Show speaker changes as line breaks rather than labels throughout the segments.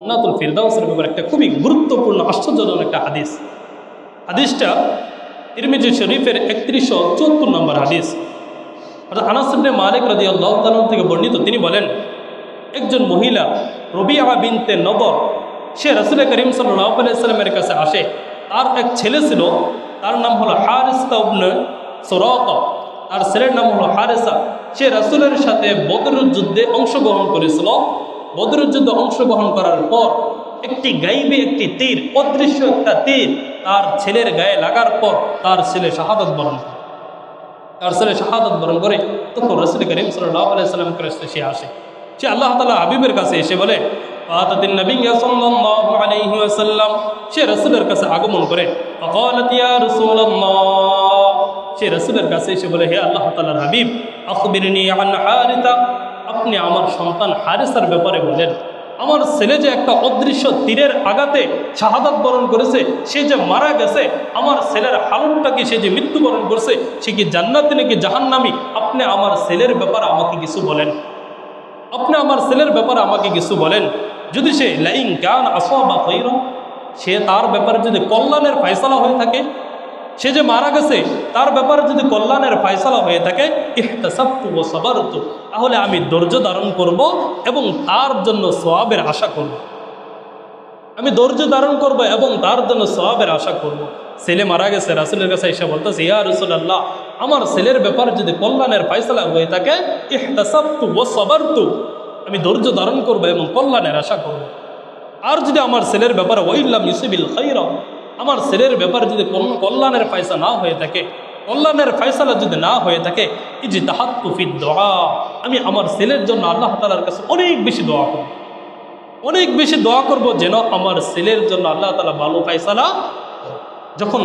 জান্নাতুল ফিরদাউসের ব্যাপারে একটা খুবই গুরুত্বপূর্ণ, আশ্চর্যজনক একটা হাদিস। হাদিসটা ইরমিজি শরীফের একত্রিশশো চুয়াত্তর নম্বর হাদিস। অর্থাৎ আনাসিবনে মালিক রাজি আল্লাহ থেকে বর্ণিত, তিনি বলেন, একজন মহিলা রবিআ বিনতে নবর, সে রসুল করিম সাল্লাহ আলাইসাল্লামের কাছে আসে। তার এক ছেলে ছিল, তার নাম হলো হারিস্তা উবনে সরক তার ছেলের নাম হলো হারেসা। সে রাসুলের সাথে বদরুর যুদ্ধে অংশগ্রহণ করেছিল। বদরুর যুদ্ধে অংশগ্রহণ করার পর একটি গাইবে, একটি তীর, অদৃশ্য একটা তীর, তার ছেলের গায়ে লাগার পর তার ছেলে শাহাদত বরণ করে। তার ছেলে শাহাদত বরণ করে, তখন রসুল করিম সাল্লাহ আলাইসাল্লাম সে আসে। সে আল্লাহ তালা হাবিবের কাছে এসে বলে আলাইহি সে রাসূলের কাছে আগমন করে সে রাসূলের কাছে এসে বলে, হে আল্লাহ তাআলার হাবিব হারিতা আপনি আমার সন্তান হারেসার ব্যাপারে বলেন। আমার ছেলে যে একটা অদৃশ্য তীরের আঘাতে শাহাদাত বরণ করেছে, সে যে মারা গেছে, আমার ছেলের হালতটা কি সে যে মৃত্যুবরণ করছে, সে কি জান্নাতি নাকি জাহান্নামি? আপনি আমার ছেলের ব্যাপারে আমাকে কিছু বলেন। আপনি আমার ছেলের ব্যাপারে আমাকে কিছু বলেন। যদি সে লাইন কান আসা বা সে তার ব্যাপারে যদি কল্যাণের ফয়সালা হয়ে থাকে সে যে মারা গেছে, তার ব্যাপারে যদি কল্যাণের ফয়সালা হয়ে থাকে সাবারতু, তাহলে আমি ধৈর্য ধারণ করব এবং তার জন্য সোয়াবের আশা করব। আমি ধৈর্য ধারণ করব এবং তার জন্য সোয়াবের আশা করব। ছেলে মারা গেছে, রাসুলের কাছে এসে বলতেছে, ইয়া রসুল্লাহ আমার ছেলের ব্যাপারে যদি কল্যাণের ফয়সলা হয়ে থাকে সাবারতু, আমি ধৈর্য ধারণ করব এবং কল্যাণের আশা করব। আর যদি আমার ছেলের ব্যাপারে ওইল্লাম ইউসিবিল খাইরা আমার ছেলের ব্যাপারে যদি কোনো কল্যাণের ফয়সা না হয়ে থাকে কল্যাণের ফয়সালা যদি না হয়ে থাকে এই যে তাহাত্তুফিদ দোয়া আমি আমার ছেলের জন্য আল্লাহ তালার কাছে অনেক বেশি দোয়া করব অনেক বেশি দোয়া করব যেন আমার ছেলের জন্য আল্লাহ তালা ভালো ফাইসালা যখন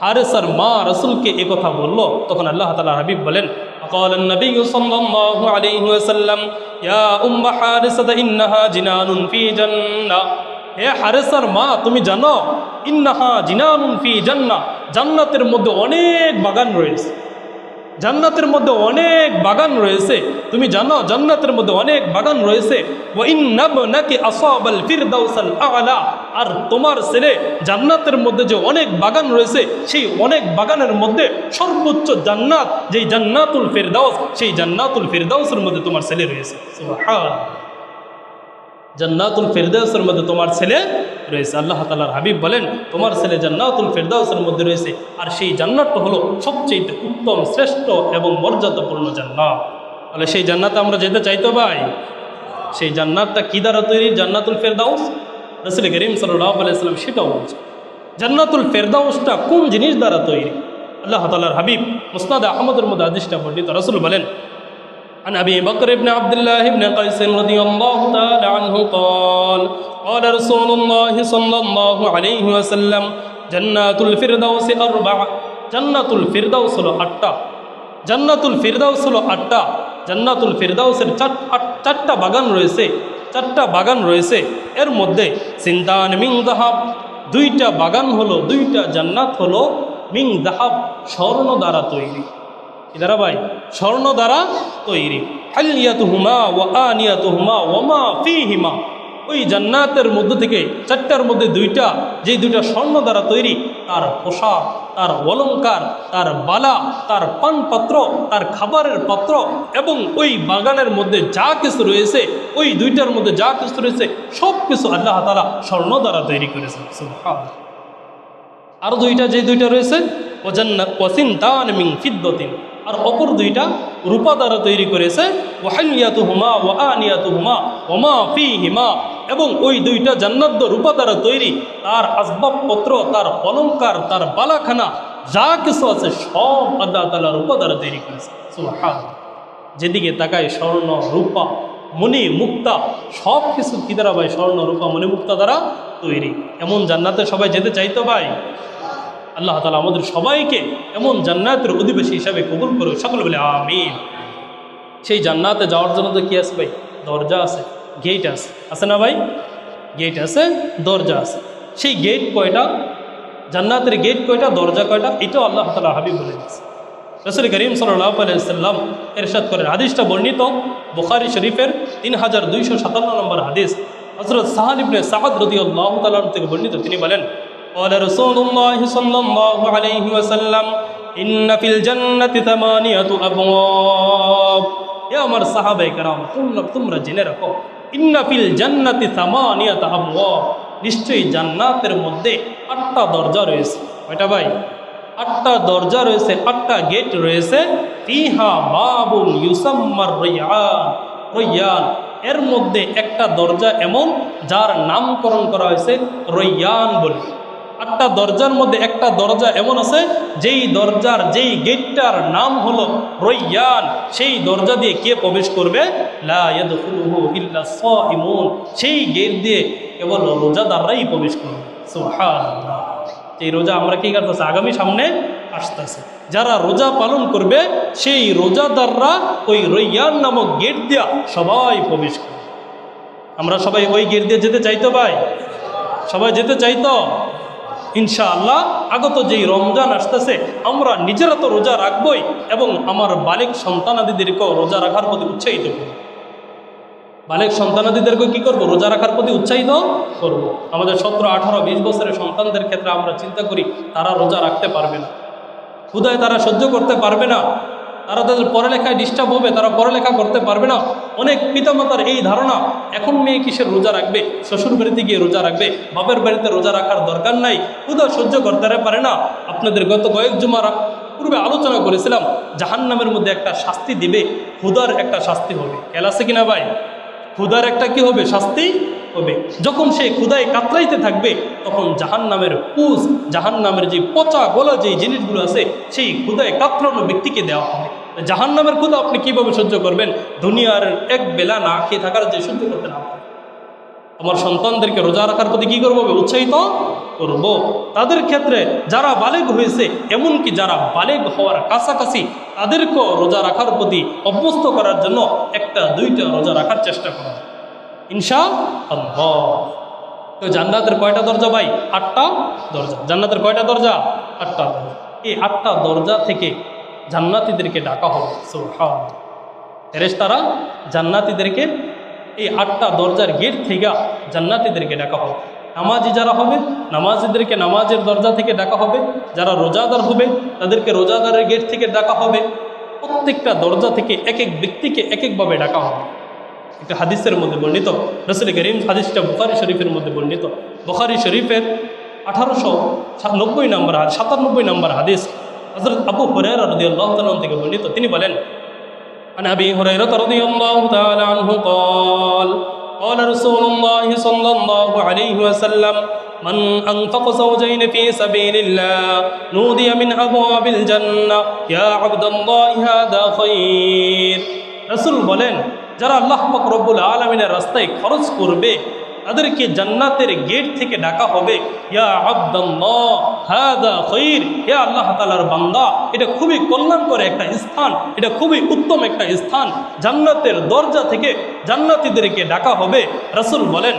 হারেসার মা রসুলকে এ কথা বলল তখন আল্লাহ তালা হাবিব বলেন قال النبي صلى الله عليه وسلم يا أم حارسة إنها جنان في جنة হে হারেসার মা, তুমি জানো, ইন্নাহা জিনানুন ফি জান্নাহ, জান্নাতের মধ্যে অনেক বাগান রয়েছে। জান্নাতের মধ্যে অনেক বাগান রয়েছে। তুমি জানো, জান্নাতের মধ্যে অনেক বাগান রয়েছে। আর তোমার ছেলে জান্নাতের মধ্যে যে অনেক বাগান রয়েছে, সেই অনেক বাগানের মধ্যে সর্বোচ্চ জান্নাত, যেই জান্নাতুল ফিরদাউস, সেই জান্নাতুল ফিরদাউসের মধ্যে তোমার ছেলে রয়েছে। সুবহান জান্নাতুল ফেরদাউসের মধ্যে তোমার ছেলে রয়েছে। আল্লাহ তালার হাবিব বলেন, তোমার ছেলে জান্নাতুল ফেরদাউসের মধ্যে রয়েছে। আর সেই জান্নাতটা হলো সবচেয়ে উত্তম, শ্রেষ্ঠ এবং মর্যাদাপূর্ণ জান্নাত। তাহলে সেই জান্নাতে আমরা যেতে চাইতো ভাই? সেই জান্নাতটা কী দ্বারা তৈরি? জান্নাতুল ফেরদাউস? রসুল করিম সাল্লাহ আলাইসাল্লাম সেটাও বলছে জান্নাতুল ফেরদাউসটা কোন জিনিস দ্বারা তৈরি? আল্লাহ তালার হাবিব মুসনাদ আহমদের মধ্যে আদিষ্টা পণ্ডিত রসুল বলেন عن أبي بكر بن عبد الله بن قيس رضي الله تعالى عنه قال قال رسول الله صلى الله عليه وسلم جنات الفردوس أربع جنات الفردوس হলো আটটা জান্নাতুল ফিরদাউস হলো আটটা জান্নাতুল ফিরদাউসের চার আট- চারটা বাগান রয়েছে চারটা বাগান রয়েছে এর মধ্যে সিন্তান মিং দাহাব দুইটা বাগান হলো দুইটা জান্নাত হলো মিং দাহাব স্বর্ণ দ্বারা তৈরি কি ভাই স্বর্ণ দ্বারা তৈরি। হালিয়াতুহুমা ওয়া আনিয়াতুহুমা ওয়ামা ফিহিমা। ওই জান্নাতের মধ্যে থেকে চারটার মধ্যে দুইটা, যেই দুইটা স্বর্ণ দ্বারা তৈরি, তার পোশাক, তার অলঙ্কার তার বালা তার পানপাত্র, তার খাবারের পাত্র এবং ওই বাগানের মধ্যে যা কিছু রয়েছে, ওই দুইটার মধ্যে যা কিছু রয়েছে, সব কিছু আল্লাহ তালা স্বর্ণ দ্বারা তৈরি করেছেন। আরও দুইটা যে দুইটা রয়েছে ওজান্নাত ওয়াসিন তান মিং ফিদ্দতিন। আর অপর দুইটা রূপা দ্বারা তৈরি করেছে। ওয়াহালিয়াতু হুমা আনিয়াতু হুমা ওমা ফি হিমা এবং ওই দুইটা জান্নাত রূপা দ্বারা তৈরি। তার আসবাবপত্র, তার অলঙ্কার তার বালাখানা, যা কিছু আছে সব আল্লাহ তালা রূপা দ্বারা তৈরি করেছে। যেদিকে তাকায় স্বর্ণ, রূপা মণি মুক্তা, সব কিছু কি দ্বারা ভাই? স্বর্ণ, রূপা মণি মুক্তা দ্বারা তৈরি। এমন জান্নাতে সবাই যেতে চাইতো ভাই? আল্লাহ তালা আমাদের সবাইকে এমন জান্নাতের অধিবাসী হিসাবে কবুল করে সকলে বলে, আমিন। সেই জান্নাতে যাওয়ার জন্য তো কি আছে ভাই? দরজা আছে গেট আছে। আছে না ভাই? গেট আছে, দরজা আছে। সেই গেট কয়টা? জান্নাতের গেট কয়টা, দরজা কয়টা? এটাও আল্লাহ তালা হাবিব বলে দিয়েছে। রসুল করিম আলাইসাল্লাম এরশাদ করেন। হাদিসটা বর্ণিত বুখারি শরীফের তিন হাজার দুইশো সাতান্ন নম্বর হাদিস। হজরত সাহাল ইবনে সাহাদ রাদিয়াল্লাহু তাআলা থেকে বর্ণিত। তিনি বলেন قال رسول الله صلى الله عليه وسلم إن في الجنة ثمانية أبواب يا আমার সাহাবায়ে کرام তোমরা তোমরা জেনে রাখো ইন্না ফিল জান্নাতি সামানিয়াত আবওয়াব নিশ্চয়ই জান্নাতের মধ্যে আটটা দরজা রয়েছে কয়টা ভাই আটটা দরজা রয়েছে আটটা গেট রয়েছে ফিহা বাবুল ইউসাম্মার রয়ান রয়ান এর মধ্যে একটা দরজা এমন যার নামকরণ করা হয়েছে রয়ান বলে আটটা দরজার মধ্যে একটা দরজা এমন আছে, যেই দরজার যেই গেটটার নাম হলো রয়ান সেই দরজা দিয়ে কে প্রবেশ করবে? সেই গেট দিয়ে কেবল রোজাদাররাই প্রবেশ করবে। এই রোজা আমরা কি করতেছি? আগামী সামনে আসতেছে। যারা রোজা পালন করবে, সেই রোজাদাররা ওই রৈয়ান নামক গেট দিয়া সবাই প্রবেশ করবে। আমরা সবাই ওই গেট দিয়ে যেতে চাইতো ভাই? সবাই যেতে চাইতো? ইনশাআল্লাহ আগত যেই রমজান আসতেছে, আমরা নিজেরা তো রোজা রাখবই এবং আমার বালিক সন্তানাদিদেরকেও রোজা রাখার প্রতি উৎসাহিত করব। বালেক সন্তানাদিদেরকে কি করব? রোজা রাখার প্রতি উৎসাহিত করব। আমাদের সতেরো, আঠারো, বিশ বছরের সন্তানদের ক্ষেত্রে আমরা চিন্তা করি, তারা রোজা রাখতে পারবে না। ক্ষুদায় তারা সহ্য করতে পারবে না। তারা তাদের পড়ালেখায় ডিস্টার্ব হবে, তারা পড়ালেখা করতে পারবে না। অনেক পিতামাতার এই ধারণা এখন মেয়ে কিসের রোজা রাখবে? শ্বশুর বাড়িতে গিয়ে রোজা রাখবে? বাপের বাড়িতে রোজা রাখার দরকার নাই? ক্ষুদা সহ্য করতে পারে না। আপনাদের গত কয়েক জুমার পূর্বে আলোচনা করেছিলাম, জাহান্নামের মধ্যে একটা শাস্তি দিবে ক্ষুদার একটা শাস্তি হবে। আছে কিনা ভাই? ক্ষুদার একটা কি হবে? শাস্তি? হবে। যখন সে ক্ষুদায় কাতরাইতে থাকবে, তখন জাহান নামের পুষ জাহান নামের যে পচা গোলা যে জিনিসগুলো আছে, সেই ক্ষুদায় কাতরানো ব্যক্তিকে দেওয়া হবে। জাহান নামের ক্ষুদা আপনি কীভাবে সহ্য করবেন? দুনিয়ার এক বেলা না খেয়ে থাকার যে সহ্য করতে না আমার সন্তানদেরকে রোজা রাখার প্রতি কী করব? উৎসাহিত করব। তাদের ক্ষেত্রে যারা বালেগ হয়েছে, এমনকি যারা বালেগ হওয়ার কাছাকাছি, তাদেরকেও রোজা রাখার প্রতি অভ্যস্ত করার জন্য একটা, দুইটা রোজা রাখার চেষ্টা করা। ইনশা আল্লাহ তো জান্নাতের কয়টা দরজা ভাই? আটটা দরজা। জান্নাতের কয়টা দরজা? আটটা দরজা। এই আটটা দরজা থেকে জান্নাতিদেরকে ডাকা হবে। সুবহান ফেরেশতারা জান্নাতিদেরকে এই আটটা দরজার গেট থেকে জান্নাতিদেরকে ডাকা হবে। নামাজি যারা হবে, নামাজিদেরকে নামাজের দরজা থেকে ডাকা হবে। যারা রোজাদার হবে, তাদেরকে রোজাদারের গেট থেকে ডাকা হবে। প্রত্যেকটা দরজা থেকে এক এক ব্যক্তিকে এক একভাবে ডাকা হবে। একটা হাদিসের মধ্যে বর্ণিত রসুল করিম হাদিসটা বুখারি শরীফের মধ্যে বর্ণিত বুখারি শরীফের আঠারোশো নব্বই নম্বর সাতানব্বই নম্বর হাদিস হজরত আবু হরের রদিয়াল্লাহ তালন থেকে বর্ণিত তিনি বলেন عن ابي هريره رضي الله تعالى عنه قال قال رسول الله صلى الله عليه وسلم من انفق زوجين في سبيل الله نودي من ابواب الجنه يا عبد الله هذا خير রসুল বলেন যারা আল্লাহ রব্বুল আলমিনের রাস্তায় খরচ করবে, তাদেরকে জান্নাতের গেট থেকে ডাকা হবে। ইয়া হে আল্লাহ তালার বান্দা, এটা খুবই কল্যাণকর একটা স্থান, এটা খুবই উত্তম একটা স্থান। জান্নাতের দরজা থেকে জান্নাতীদেরকে ডাকা হবে। রসুল বলেন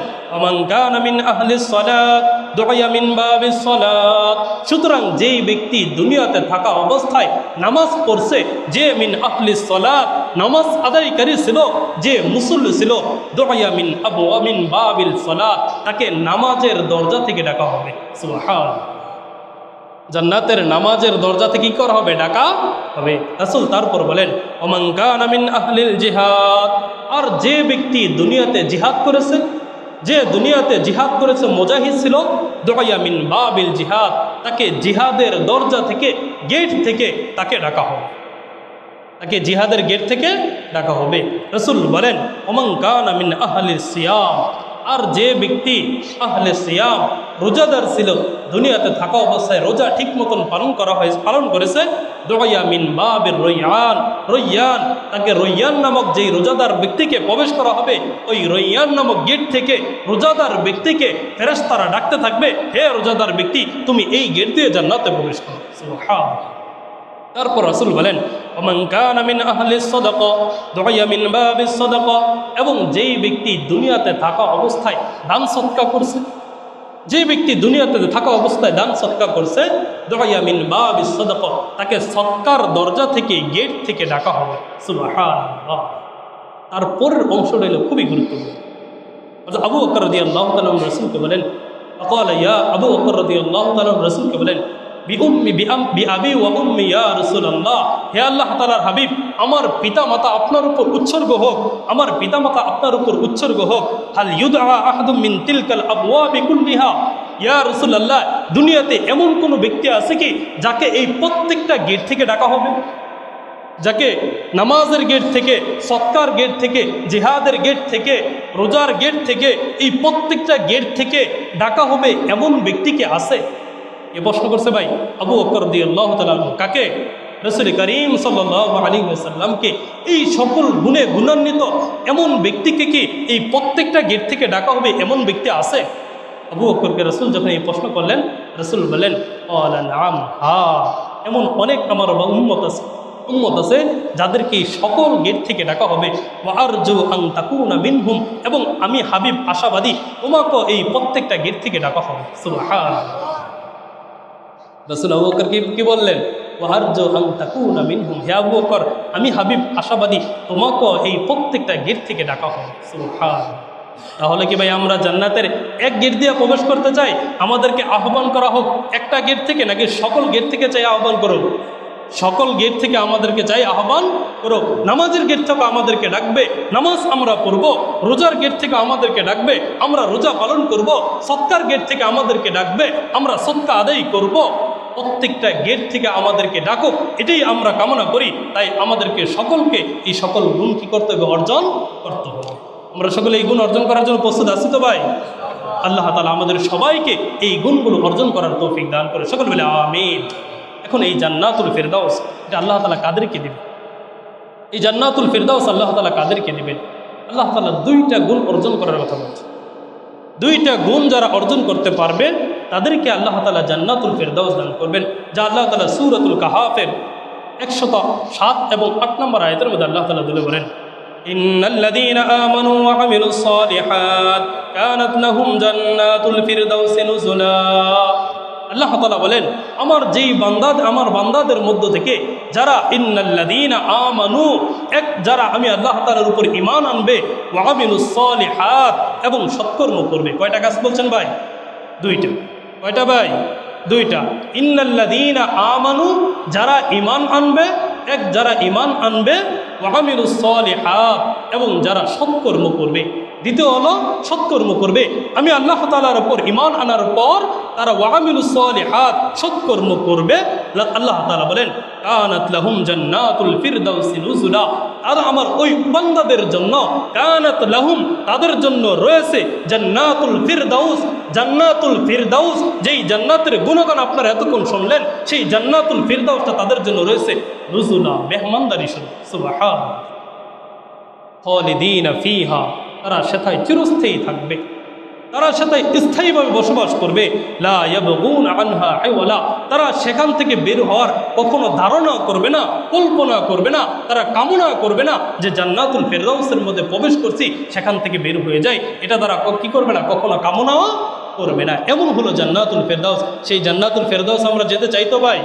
সুতরাং যেই ব্যক্তি দুনিয়াতে থাকা অবস্থায় নামাজ পড়ছে, যে মিন আহলি সলাত নামাজ আদায়কারী ছিল যে মুসল্লি ছিল দুআয়া মিন আবু মিন বাবিল সলাত, তাকে নামাজের দরজা থেকে ডাকা হবে। জান্নাতের নামাজের দরজা থেকে করা হবে? ডাকা হবে। রাসূল তারপর বলেন, ওমান কানা মিন আহলিল জিহাদ আর যে ব্যক্তি দুনিয়াতে জিহাদ করেছে, যে দুনিয়াতে জিহাদ করেছে, মুজাহিদ ছিল দোয়া মিন বাবিল জিহাদ, তাকে জিহাদের দরজা থেকে, গেট থেকে তাকে ডাকা হবে। তাকে জিহাদের গেট থেকে ডাকা হবে। রসুল বলেন ওমং কান আমিন আহলে সিয়াম আর যে ব্যক্তি আহলে সিয়াম রোজাদার ছিল, দুনিয়াতে থাকা অবস্থায় রোজা ঠিক মতন পালন করা হয় পালন করেছে, দোয়া মিন বাবের রৈয়ান রৈয়ান তাকে রৈয়ান নামক যেই রোজাদার ব্যক্তিকে প্রবেশ করা হবে, ওই রৈয়ান নামক গেট থেকে রোজাদার ব্যক্তিকে ফেরেশতারা ডাকতে থাকবে, হে রোজাদার ব্যক্তি, তুমি এই গেট দিয়ে জান্নাতে প্রবেশ করো। তারপর রাসূল বলেন এবং যেই ব্যক্তি দুনিয়াতে থাকা অবস্থায় দান সৎকা করছে যে ব্যক্তি দুনিয়াতে থাকা অবস্থায় দান সৎকা করছে দুআয়া বা বাবিস সাদাকা, তাকে সৎকার দরজা থেকে, গেট থেকে ডাকা হবে। সুবহানাল্লাহ। তারপরের অংশটা হলো খুবই গুরুত্বপূর্ণ। আবু বকর রদি আল্লাহ রসুলকে বলেন আবু বকর রদি আল্লাহ রসুলকে বলেন হে আল্লাহ তাআলার হাবিব, আমার পিতা মাতা আপনার উপর উৎসর্গ হোক, আমার পিতা মাতা আপনার উপর উৎসর্গ হোক। হাল ইউদআ আহাদুম মিন তিলকাল কুল্লিহা। ইয়া রাসূলুল্লাহ, দুনিয়াতে এমন কোনো ব্যক্তি আছে কি যাকে এই প্রত্যেকটা গেট থেকে ডাকা হবে? যাকে নামাজের গেট থেকে, সৎকার গেট থেকে, জেহাদের গেট থেকে, রোজার গেট থেকে, এই প্রত্যেকটা গেট থেকে ডাকা হবে এমন ব্যক্তিকে আছে? এ প্রশ্ন করছে ভাই, আবু দিয়ে আল্লাহ তালু কাকে? রসুল করিম সাল্লাহ আলী সাল্লামকে এই সকল গুণে গুণান্বিত এমন ব্যক্তিকে কি এই প্রত্যেকটা গেট থেকে ডাকা হবে এমন ব্যক্তি আছে? আবু অকরকে রসুল যখন এই প্রশ্ন করলেন, রসুল বললেন নাম, হা। এমন অনেক আমার উন্মত আছে। উন্মত আছে যাদেরকে সকল গেট থেকে ডাকা হবে। এবং আমি হাবিব আশাবাদী তোমাকে এই প্রত্যেকটা গেট থেকে ডাকা হবে। রসুল আবু বকর কি কি বললেন? আমি হাবিব আশাবাদী তোমাকে এই প্রত্যেকটা গেট থেকে ডাকা হবে। তাহলে কি ভাই, আমরা জান্নাতের এক গেট দিয়ে প্রবেশ করতে চাই? আমাদেরকে আহ্বান করা হোক একটা গেট থেকে, নাকি সকল গেট থেকে চাই আহ্বান করুন সকল গেট থেকে আমাদেরকে চাই আহ্বান করো নামাজের গেট থেকে আমাদেরকে ডাকবে, নামাজ আমরা পড়ব, রোজার গেট থেকে আমাদেরকে ডাকবে, আমরা রোজা পালন করব, সৎকার গেট থেকে আমাদেরকে ডাকবে, আমরা সৎকা আদায় করব। প্রত্যেকটা গেট থেকে আমাদেরকে ডাকো এটাই আমরা কামনা করি। তাই আমাদেরকে সকলকে এই সকল গুণ কি করতে হবে? অর্জন করতে হবে। আমরা সকলে এই গুণ অর্জন করার জন্য প্রস্তুত আছি তো ভাই? আল্লাহ তালা আমাদের সবাইকে এই গুণগুলো অর্জন করার তৌফিক দান করে। সকল বলে, আমিন। এখন এই জান্নাতুল ফেরদাউস, এটা আল্লাহ তালা কাদেরকে দেবে? এই জান্নাতুল ফেরদাউস আল্লাহ তালা কাদেরকে দেবেন? আল্লাহ তালা দুইটা গুণ অর্জন করার কথা বলছে। দুইটা গুণ যারা অর্জন করতে পারবে তাদেরকে আল্লাহ তালা জান্নাতুল ফেরদাউস দান করবেন যা আল্লাহ তালা সুরতুল কাহাফের একশত সাত এবং আট নম্বর আয়তের মধ্যে আল্লাহ তালা দিলে বলেন إن الذين آمنوا وعملوا الصالحات كانت لهم جنات الفردوس نزلا আল্লাহ তালা বলেন আমার যেই বান্দাদ আমার বান্দাদের মধ্য থেকে যারা ইন্নাল্লাদিনা আমানু এক যারা আমি আল্লাহ তালার উপর ইমান আনবে ওয়ামিনুসলিহাত এবং সৎকর্ম করবে কয়টা কাজ বলছেন ভাই দুইটা কয়টা ভাই? দুইটা। ইন্নাল্লাদিন আমানু, যারা ইমান আনবে, এক যারা ইমান আনবে ওয়ামিনুসলিহাত এবং যারা সৎকর্ম করবে। দ্বিতীয় হলো সৎকর্ম করবে। আমি আল্লাহ তালার উপর ইমান আনার পর তারা ওয়ামিনুসলিহাত সৎকর্ম করবে। আল্লাহ তালা বলেন, কানাত জান্নাতুল আর আমার ওই জন্য তাদের জন্য রয়েছে জান্নাতুল জান্নাতুল ফিরদাউস, যেই জান্নাতের গুণগান আপনারা এতক্ষণ শুনলেন, সেই জান্নাতুল ফিরদাউসটা তাদের জন্য রয়েছে নুজুলা, মেহমানদারি ফিহা। তারা সেথায় চিরস্থায়ী থাকবে। তারা সেথায় স্থায়ীভাবে বসবাস করবে। আনহা তারা সেখান থেকে বের হওয়ার কখনো ধারণা করবে না, কল্পনা করবে না, তারা কামনা করবে না যে জান্নাতুল ফেরদাউসের মধ্যে প্রবেশ করছি, সেখান থেকে বের হয়ে যায় এটা তারা কি করবে না? কখনো কামনাও করবে না। এমন হলো জান্নাতুল ফেরদাউস। সেই জান্নাতুল ফেরদাউস আমরা যেতে চাই তো ভাই?